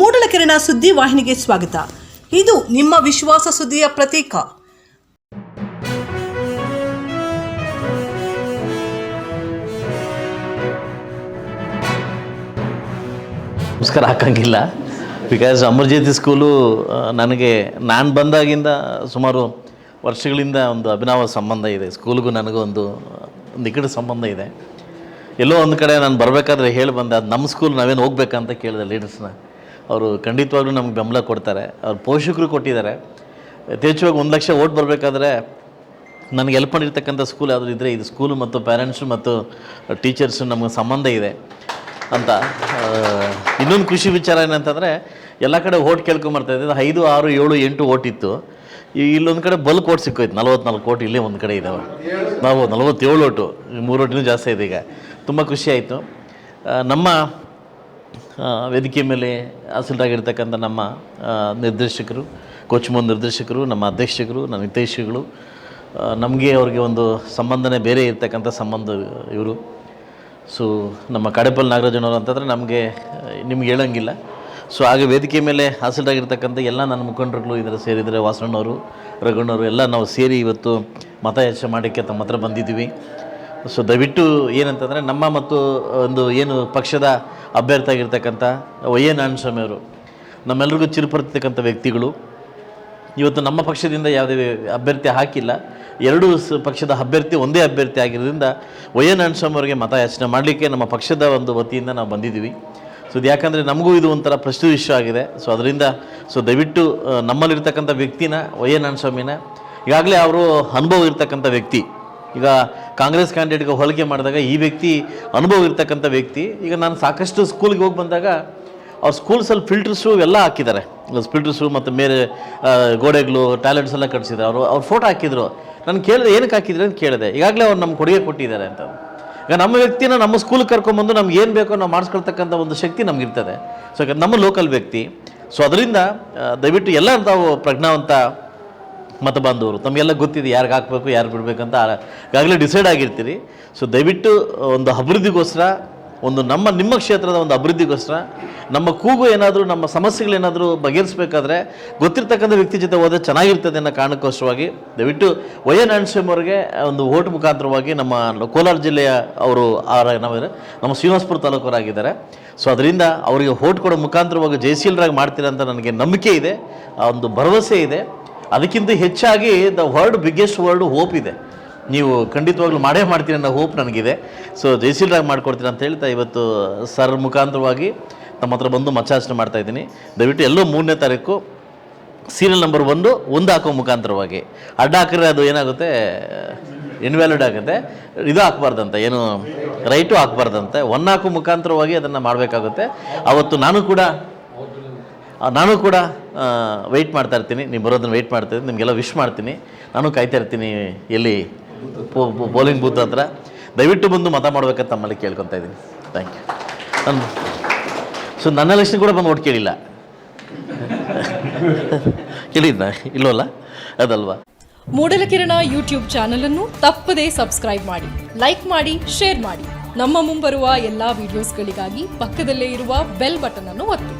ಮೂಡಲಕೆರೆನ ಸುದ್ದಿ ವಾಹಿನಿಗೆ ಸ್ವಾಗತ. ಇದು ನಿಮ್ಮ ವಿಶ್ವಾಸ ಸುದ್ದಿಯ ಪ್ರತೀಕ. ನಮಸ್ಕಾರ ಹಾಕಂಗಿಲ್ಲ ಬಿಕಾಸ್ ಅಮರ್ಜ್ಯೋತಿ ಸ್ಕೂಲು ನನಗೆ ನಾನು ಬಂದಾಗಿಂದ ಸುಮಾರು ವರ್ಷಗಳಿಂದ ಒಂದು ಅಭಿನವ ಸಂಬಂಧ ಇದೆ. ಸ್ಕೂಲ್ಗೂ ನನಗೂ ಒಂದು, ನಿಕಟ ಸಂಬಂಧ ಇದೆ. ಎಲ್ಲೋ ಒಂದು ಕಡೆ ನಾನು ಬರಬೇಕಾದ್ರೆ ಹೇಳಿ ಬಂದೆ. ಅದು ನಮ್ಮ ಸ್ಕೂಲ್ ನಾವೇನು ಹೋಗ್ಬೇಕಂತ ಕೇಳಿದೆ ಲೀಡರ್ಸ್ನ ಅವರು ಖಂಡಿತವಾಗ್ಲೂ ನಮ್ಗೆ ಬೆಂಬಲ ಕೊಡ್ತಾರೆ. ಅವ್ರ ಪೋಷಕರು ಕೊಟ್ಟಿದ್ದಾರೆ. ಯಥೇಚ್ಛವಾಗಿ ಒಂದು ಲಕ್ಷ ಓಟ್ ಬರಬೇಕಾದ್ರೆ ನನಗೆ ಹೆಲ್ಪ್ ಮಾಡಿರ್ತಕ್ಕಂಥ ಸ್ಕೂಲ್ ಯಾವುದು ಇದ್ದರೆ ಇದು ಸ್ಕೂಲು ಮತ್ತು ಪೇರೆಂಟ್ಸು ಮತ್ತು ಟೀಚರ್ಸು ನಮಗೆ ಸಂಬಂಧ ಇದೆ ಅಂತ. ಇನ್ನೊಂದು ಖುಷಿ ವಿಚಾರ ಏನಂತಂದರೆ ಎಲ್ಲ ಕಡೆ ಓಟ್ ಕೇಳ್ಕೊಂಬರ್ತಾ ಇದ್ದೆ. ಐದು, ಆರು, ಏಳು, ಎಂಟು ಓಟ್ ಇತ್ತು. ಇಲ್ಲೊಂದು ಕಡೆ ಬಲ್ಕ್ ಓಟ್ ಸಿಕ್ಕೋಯ್ತು. ನಲ್ವತ್ನಾಲ್ಕು ಕೋಟಿ ಇಲ್ಲೇ ಒಂದು ಕಡೆ ಇದ್ದಾವೆ ನಾವು ನಲವತ್ತೇಳು ಓಟು ಮೂರು ಓಟಿನೂ ಜಾಸ್ತಿ ಇದೆ ಈಗ. ತುಂಬ ಖುಷಿ ಆಯಿತು. ನಮ್ಮ ವೇದಿಕೆ ಮೇಲೆ ಹಾಸಲರಾಗಿರ್ತಕ್ಕಂಥ ನಮ್ಮ ನಿರ್ದೇಶಕರು ಕೋಚ್ಮೋನ್ ನಿರ್ದೇಶಕರು, ನಮ್ಮ ಅಧ್ಯಕ್ಷಕರು, ನಮ್ಮ ಹಿತೈಷಿಗಳು ನಮಗೆ ಅವ್ರಿಗೆ ಒಂದು ಸಂಬಂಧನೇ ಬೇರೆ ಇರ್ತಕ್ಕಂಥ ಸಂಬಂಧ ಇವರು. ಸೊ ನಮ್ಮ ಕಡೆಪಲ್ ನಾಗರಾಜನವರು ಅಂತಂದರೆ ನಮಗೆ ನಿಮ್ಗೆ ಹೇಳೋಂಗಿಲ್ಲ. ಸೊ ಹಾಗೆ ವೇದಿಕೆ ಮೇಲೆ ಹಾಸಲರಾಗಿರ್ತಕ್ಕಂಥ ಎಲ್ಲ ನನ್ನ ಮುಖಂಡರುಗಳು ಇದರ ಸೇರಿದರೆ ವಾಸಣ್ಣವರು, ರಘುಣ್ಣವರು ಎಲ್ಲ ನಾವು ಸೇರಿ ಇವತ್ತು ಮತಯಾಚನೆ ಮಾಡೋಕ್ಕೆ ತಮ್ಮ ಹತ್ರ ಬಂದಿದ್ದೀವಿ. ಸೊ ದಯವಿಟ್ಟು ಏನಂತಂದರೆ ನಮ್ಮ ಮತ್ತು ಒಂದು ಏನು ಪಕ್ಷದ ಅಭ್ಯರ್ಥಿ ಆಗಿರ್ತಕ್ಕಂಥ ವೈ ಎ ನಾರಾಯಣಸ್ವಾಮಿ ಅವರು ನಮ್ಮೆಲ್ಲರಿಗೂ ಚಿರುಪಡ್ತಕ್ಕಂಥ ವ್ಯಕ್ತಿಗಳು, ಇವತ್ತು ನಮ್ಮ ಪಕ್ಷದಿಂದ ಯಾವುದೇ ಅಭ್ಯರ್ಥಿ ಹಾಕಿಲ್ಲ. ಎರಡೂ ಪಕ್ಷದ ಅಭ್ಯರ್ಥಿ ಒಂದೇ ಅಭ್ಯರ್ಥಿ ಆಗಿರೋದ್ರಿಂದ ವೈ ಎನ್ ಅವರಿಗೆ ಮತಯಾಚನೆ ಮಾಡಲಿಕ್ಕೆ ನಮ್ಮ ಪಕ್ಷದ ಒಂದು ವತಿಯಿಂದ ನಾವು ಬಂದಿದ್ದೀವಿ. ಸೊ ಇದು ಯಾಕಂದರೆ ನಮಗೂ ಇದು ಒಂಥರ ಪ್ರಶ್ನೆ ವಿಷಯ ಆಗಿದೆ. ಸೊ ಅದರಿಂದ, ಸೊ ದಯವಿಟ್ಟು ನಮ್ಮಲ್ಲಿರ್ತಕ್ಕಂಥ ವ್ಯಕ್ತಿನ, ವೈ ಎನ್ ಈಗಾಗಲೇ ಅವರು ಅನುಭವ ಇರ್ತಕ್ಕಂಥ ವ್ಯಕ್ತಿ. ಈಗ ಕಾಂಗ್ರೆಸ್ ಕ್ಯಾಂಡಿಡೇಟ್ಗೆ ಹೋಲಿಕೆ ಮಾಡಿದಾಗ ಈ ವ್ಯಕ್ತಿ ಅನುಭವ ಇರ್ತಕ್ಕಂಥ ವ್ಯಕ್ತಿ. ಈಗ ನಾನು ಸಾಕಷ್ಟು ಸ್ಕೂಲ್ಗೆ ಹೋಗಿ ಬಂದಾಗ ಅವ್ರ ಸ್ಕೂಲ್ಸಲ್ಲಿ ಫಿಲ್ಟರ್ಸು ಎಲ್ಲ ಹಾಕಿದ್ದಾರೆ. ಫಿಲ್ಟರ್ಸು ಮತ್ತು ಆ, ಗೋಡೆಗಳು ಟ್ಯಾಲೆಂಟ್ಸ್ ಎಲ್ಲ ಕಟ್ಸಿದ್ದಾರೆ. ಅವರು ಅವ್ರು ಫೋಟೋ ಹಾಕಿದ್ರು. ನಾನು ಕೇಳಿದೆ ಏನಕ್ಕೆ ಹಾಕಿದ್ರೆ? ಅಂತ ಕೇಳಿದೆ. ಈಗಾಗಲೇ ಅವ್ರು ನಮ್ಮ ಕೊಡುಗೆ ಕೊಟ್ಟಿದ್ದಾರೆ ಅಂತ. ಈಗ ನಮ್ಮ ವ್ಯಕ್ತಿನ ನಮ್ಮ ಸ್ಕೂಲ್ಗೆ ಕರ್ಕೊಂಬಂದು ನಮ್ಗೆ ಏನು ಬೇಕೋ ನಾವು ಮಾಡಿಸ್ಕೊಳ್ತಕ್ಕಂಥ ಒಂದು ಶಕ್ತಿ ನಮಗಿರ್ತದೆ ಸೊ ನಮ್ಮ ಲೋಕಲ್ ವ್ಯಕ್ತಿ. ಸೊ ಅದರಿಂದ ದಯವಿಟ್ಟು ಎಲ್ಲ ತಾವು ಪ್ರಜ್ಞಾವಂತ ಮತ ಬಾಂಧವರು ತಮಗೆಲ್ಲ ಗೊತ್ತಿದೆ ಯಾರಿಗೆ ಹಾಕಬೇಕು, ಯಾರು ಬಿಡಬೇಕಂತ ಈಗಾಗಲೇ ಡಿಸೈಡ್ ಆಗಿರ್ತೀರಿ. ಸೊ ದಯವಿಟ್ಟು ಒಂದು ಅಭಿವೃದ್ಧಿಗೋಸ್ಕರ, ಒಂದು ನಮ್ಮ, ನಿಮ್ಮ ಕ್ಷೇತ್ರದ ಒಂದು ಅಭಿವೃದ್ಧಿಗೋಸ್ಕರ, ನಮ್ಮ ಕೂಗು ಏನಾದರೂ, ನಮ್ಮ ಸಮಸ್ಯೆಗಳೇನಾದರೂ ಬಗೆಹರಿಸಬೇಕಾದ್ರೆ, ಗೊತ್ತಿರ್ತಕ್ಕಂಥ ವ್ಯಕ್ತಿ ಜೊತೆ ಹೋದರೆ ಚೆನ್ನಾಗಿರ್ತದೆ ಅನ್ನೋ ಕಾರಣಕ್ಕೋಸ್ಕರವಾಗಿ, ದಯವಿಟ್ಟು ವೈ ಎನ್ ಅವರಿಗೆ ಒಂದು ಓಟ್ ಮುಖಾಂತರವಾಗಿ ನಮ್ಮ ಕೋಲಾರ ಜಿಲ್ಲೆಯ ಅವರು ನಾವಿದ್ದಾರೆ ನಮ್ಮ ಶ್ರೀನಿವಾಸಪುರ ತಾಲೂಕರಾಗಿದ್ದಾರೆ ಸೊ ಅದರಿಂದ ಅವರಿಗೆ ಓಟ್ ಕೊಡೋ ಮುಖಾಂತರವಾಗಿ ಜಯಶೀಲರಾಗಿ ಮಾಡ್ತೀರಂತ ನನಗೆ ನಂಬಿಕೆ ಇದೆ. ಆ ಒಂದು ಭರವಸೆ ಇದೆ. ಅದಕ್ಕಿಂತ ಹೆಚ್ಚಾಗಿ the world biggest world hope ಇದೆ. ನೀವು ಖಂಡಿತವಾಗ್ಲೂ ಮಾಡೇ ಮಾಡ್ತೀರಿ ಅನ್ನೋ ಹೋಪ್ ನನಗಿದೆ. ಸೊ ಜಯಶೀಲರಾಗಿ ಮಾಡ್ಕೊಡ್ತೀನಿ ಅಂತ ಹೇಳ್ತಾ ಇವತ್ತು ಸರ್ ಮುಖಾಂತರವಾಗಿ ನಮ್ಮ ಹತ್ರ ಬಂದು ಮಚಾಚನೆ ಮಾಡ್ತಾ ಇದ್ದೀನಿ. ದಯವಿಟ್ಟು ಎಲ್ಲೋ ಮೂರನೇ ತಾರೀಕು ಸೀರಿಯಲ್ ನಂಬರ್ ಒಂದು ಒಂದು ಹಾಕೋ ಮುಖಾಂತರವಾಗಿ. ಅಡ್ಡ ಹಾಕಿದ್ರೆ ಅದು ಏನಾಗುತ್ತೆ? ಇನ್ವ್ಯಾಲಿಡ್ ಆಗುತ್ತೆ. ಇದು ಹಾಕ್ಬಾರ್ದಂತೆ, ಏನು ರೈಟು ಹಾಕ್ಬಾರ್ದಂತೆ. ಒನ್ ಹಾಕೋ ಮುಖಾಂತರವಾಗಿ ಅದನ್ನು ಮಾಡಬೇಕಾಗುತ್ತೆ. ಅವತ್ತು ನಾನು ಕೂಡ ನಾನು ಕೂಡ ವೆಯ್ಟ್ ಮಾಡ್ತಾ ಇರ್ತೀನಿ. ನೀವು ಬರೋದನ್ನು ವೆಯ್ಟ್ ಮಾಡ್ತೀನಿ ನಿಮಗೆಲ್ಲ ವಿಶ್ ಮಾಡ್ತೀನಿ. ನಾನು ಕಾಯ್ತಾ ಇರ್ತೀನಿ ಎಲ್ಲಿ? ಬೌಲಿಂಗ್ ಬೂತ್ ಹತ್ರ. ದಯವಿಟ್ಟು ಬಂದು ಮತ ಮಾಡ್ಬೇಕಂತ ತಮ್ಮಲ್ಲಿ ಕೇಳ್ಕೊತಾ ಇದ್ದೀನಿ. ಥ್ಯಾಂಕ್ ಯು ನಾನು ಸೊ ನನ್ನ ಲಕ್ಷ್ಮಿ ಕೂಡ ಬಂದು ಓಟ್ ಕೇಳಿಲ್ಲ. ಕೇಳಿದ್ನ? ಇಲ್ಲವಲ್ಲ ಅದಲ್ವಾ? ಮೂಡಲಕಿರಣ ಯೂಟ್ಯೂಬ್ ಚಾನಲ್ ಅನ್ನು ತಪ್ಪದೇ ಸಬ್ಸ್ಕ್ರೈಬ್ ಮಾಡಿ ಲೈಕ್ ಮಾಡಿ ಶೇರ್ ಮಾಡಿ. ನಮ್ಮ ಮುಂಬರುವ ಎಲ್ಲಾ ವಿಡಿಯೋಸ್ಗಳಿಗಾಗಿ ಪಕ್ಕದಲ್ಲೇ ಇರುವ ಬೆಲ್ ಬಟನ್ ಅನ್ನು ಒತ್ತಿ.